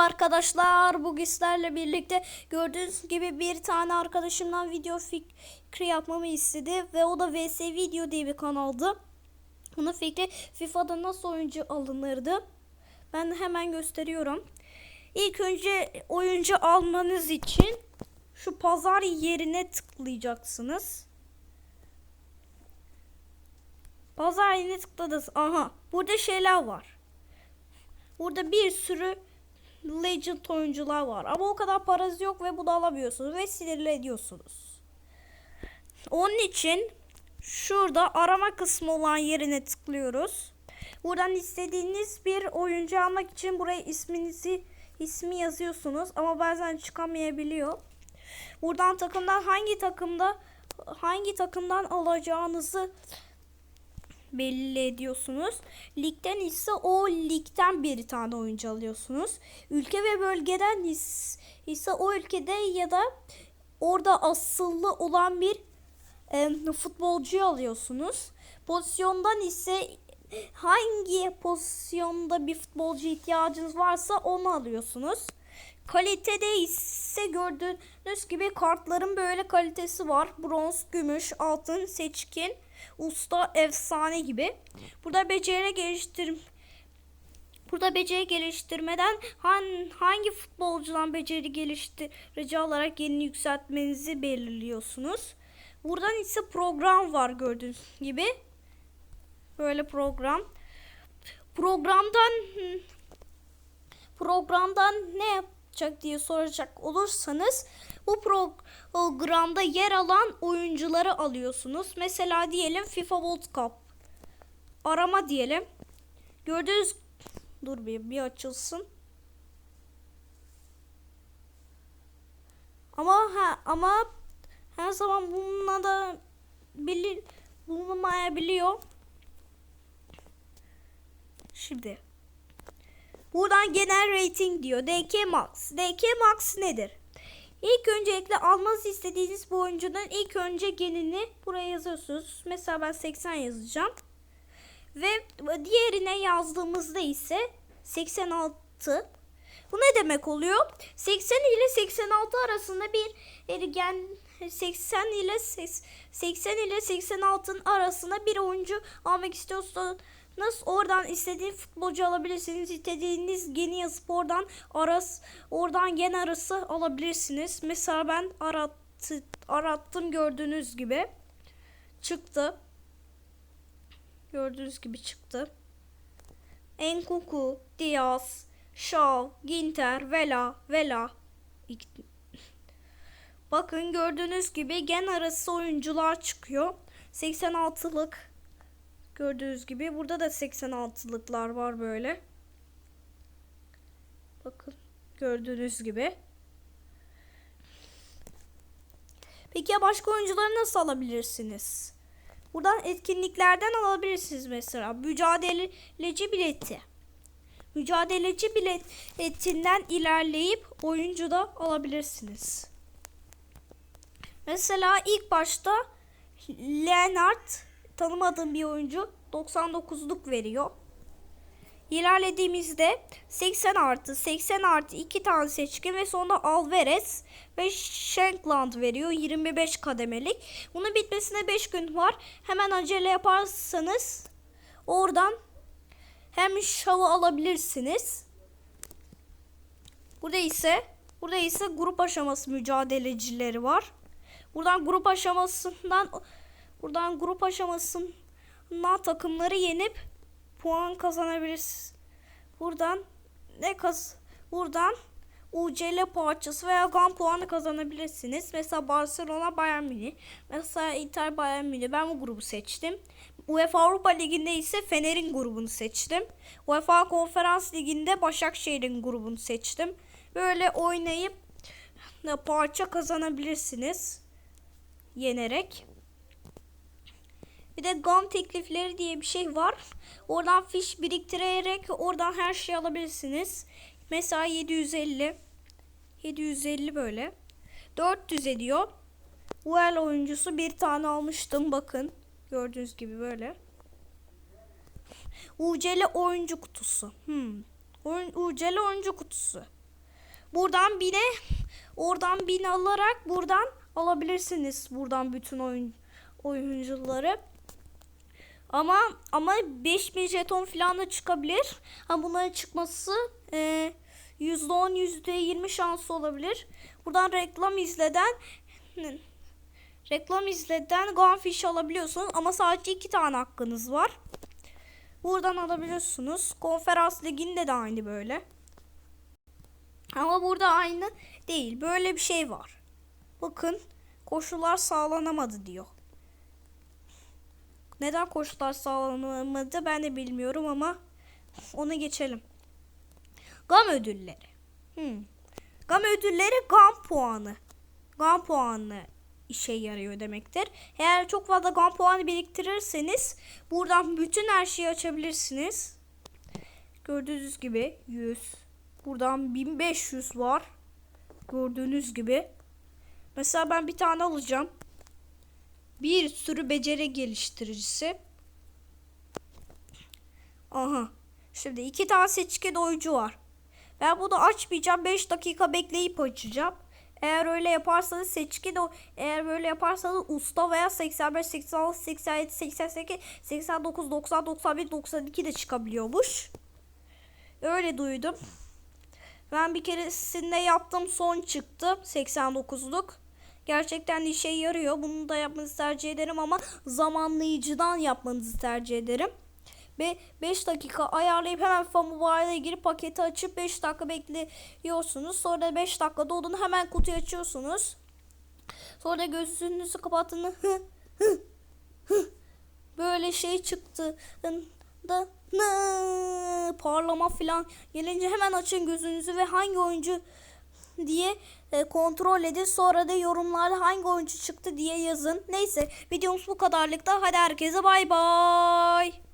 arkadaşlar. Bugün sizlerle birlikte gördüğünüz gibi bir tane arkadaşımdan video fikri yapmamı istedi. Ve o da VS Video diye bir kanaldı. Onun fikri FIFA'da nasıl oyuncu alınırdı. Ben hemen gösteriyorum. İlk önce oyuncu almanız için şu pazar yerine tıklayacaksınız. Pazar yerine tıkladınız. Aha burada şeyler var. Burada bir sürü Legend oyuncular var. Ama o kadar parası yok ve bunu alamıyorsunuz ve sinirli ediyorsunuz. Onun için şurada arama kısmı olan yerine tıklıyoruz. Buradan istediğiniz bir oyuncu almak için buraya isminizi ismi yazıyorsunuz ama bazen çıkamayabiliyor. Buradan takımdan hangi takımda hangi takımdan alacağınızı belli ediyorsunuz. Ligden ise o ligden bir tane oyuncu alıyorsunuz. Ülke ve bölgeden ise o ülkede ya da orada asıllı olan bir e, futbolcuyu alıyorsunuz. Pozisyondan ise hangi pozisyonda bir futbolcu ihtiyacınız varsa onu alıyorsunuz. Kalitede ise gördüğünüz gibi kartların böyle kalitesi var. Bronz, gümüş, altın, seçkin, usta, efsane gibi. Burada beceri geliştir Burada beceri geliştirmeden hangi futbolcudan beceri geliştirici olarak yeni yükseltmenizi belirliyorsunuz. Buradan ise program var gördüğünüz gibi. Böyle program. Programdan programdan ne yapacak diye soracak olursanız bu programda yer alan oyuncuları alıyorsunuz. Mesela diyelim FIFA World Cup. Arama diyelim. Gördüğünüz dur bir bir açılsın. Ama ha ama her zaman bununla da bilir bulunmayabiliyor. Şimdi buradan genel rating diyor. DK Max. DK Max nedir? İlk öncelikle almanızı istediğiniz bu oyuncunun ilk önce genini buraya yazıyorsunuz. Mesela ben 80 yazacağım. Ve diğerine yazdığımızda ise 86. Bu ne demek oluyor? 80 ile 86 arasında bir ergen 80 ile 80 ile 86'ın arasında bir oyuncu almak istiyorsanız Nasıl oradan istediğiniz futbolcu alabilirsiniz. İstediğiniz geni yazıp oradan aras oradan gen arası alabilirsiniz. Mesela ben arattı, arattım gördüğünüz gibi. Çıktı. Gördüğünüz gibi çıktı. Enkuku, Diaz, Shaw, Ginter, Vela, Vela. Bakın gördüğünüz gibi gen arası oyuncular çıkıyor. 86'lık Gördüğünüz gibi burada da 86'lıklar var böyle. Bakın gördüğünüz gibi. Peki ya başka oyuncuları nasıl alabilirsiniz? Buradan etkinliklerden alabilirsiniz mesela. Mücadeleci bileti. Mücadeleci biletinden ilerleyip oyuncu da alabilirsiniz. Mesela ilk başta Leonard tanımadığım bir oyuncu 99'luk veriyor. İlerlediğimizde 80 artı 80 artı 2 tane seçkin ve sonra Alvarez ve Shankland veriyor 25 kademelik. Bunun bitmesine 5 gün var. Hemen acele yaparsanız oradan hem şavı alabilirsiniz. Burada ise burada ise grup aşaması mücadelecileri var. Buradan grup aşamasından Buradan grup aşamasında takımları yenip puan kazanabilirsiniz. Buradan ne kaz buradan UCL parçası veya GAN puanı kazanabilirsiniz. Mesela Barcelona Bayern Münih. Mesela Inter Bayern Münih. Ben bu grubu seçtim. UEFA Avrupa Ligi'nde ise Fener'in grubunu seçtim. UEFA Konferans Ligi'nde Başakşehir'in grubunu seçtim. Böyle oynayıp parça kazanabilirsiniz. Yenerek. Bir de GAM teklifleri diye bir şey var. Oradan fiş biriktirerek oradan her şey alabilirsiniz. Mesela 750 750 böyle. 400 ediyor. UL oyuncusu bir tane almıştım bakın. Gördüğünüz gibi böyle. UCL oyuncu kutusu. Hmm. Oyun, UCL oyuncu kutusu. buradan bine oradan bin alarak buradan alabilirsiniz. Buradan bütün oyun oyuncuları. Ama ama 5000 jeton falan da çıkabilir. Ha bunların çıkması e, %10 %20 şansı olabilir. Buradan reklam izleden reklam izleden Gunfish alabiliyorsunuz ama sadece iki tane hakkınız var. Buradan alabiliyorsunuz. Konferans liginde de aynı böyle. Ama burada aynı değil. Böyle bir şey var. Bakın koşullar sağlanamadı diyor. Neden koşullar sağlanamadı ben de bilmiyorum ama onu geçelim. GAM ödülleri. Hmm. GAM ödülleri GAM puanı. GAM puanı işe yarıyor demektir. Eğer çok fazla GAM puanı biriktirirseniz buradan bütün her şeyi açabilirsiniz. Gördüğünüz gibi 100. Buradan 1500 var. Gördüğünüz gibi. Mesela ben bir tane alacağım. Bir sürü beceri geliştiricisi. Aha. Şimdi iki tane seçkin oyuncu var. Ben bunu açmayacağım. 5 dakika bekleyip açacağım. Eğer öyle yaparsanız seçkin o eğer böyle yaparsanız usta veya 85 86 87 88 89 90 91 92 de çıkabiliyormuş. Öyle duydum. Ben bir keresinde yaptım son çıktı 89'luk. Gerçekten işe yarıyor. Bunu da yapmanızı tercih ederim ama zamanlayıcıdan yapmanızı tercih ederim. Ve 5 dakika ayarlayıp hemen Famobile'e girip paketi açıp 5 dakika bekliyorsunuz. Sonra 5 dakika dolduğunu hemen kutuyu açıyorsunuz. Sonra gözünüzü kapatın. Böyle şey çıktı. Da parlama falan gelince hemen açın gözünüzü ve hangi oyuncu diye e, kontrol edin. Sonra da yorumlarda hangi oyuncu çıktı diye yazın. Neyse videomuz bu kadarlıkta. Hadi herkese bay bay.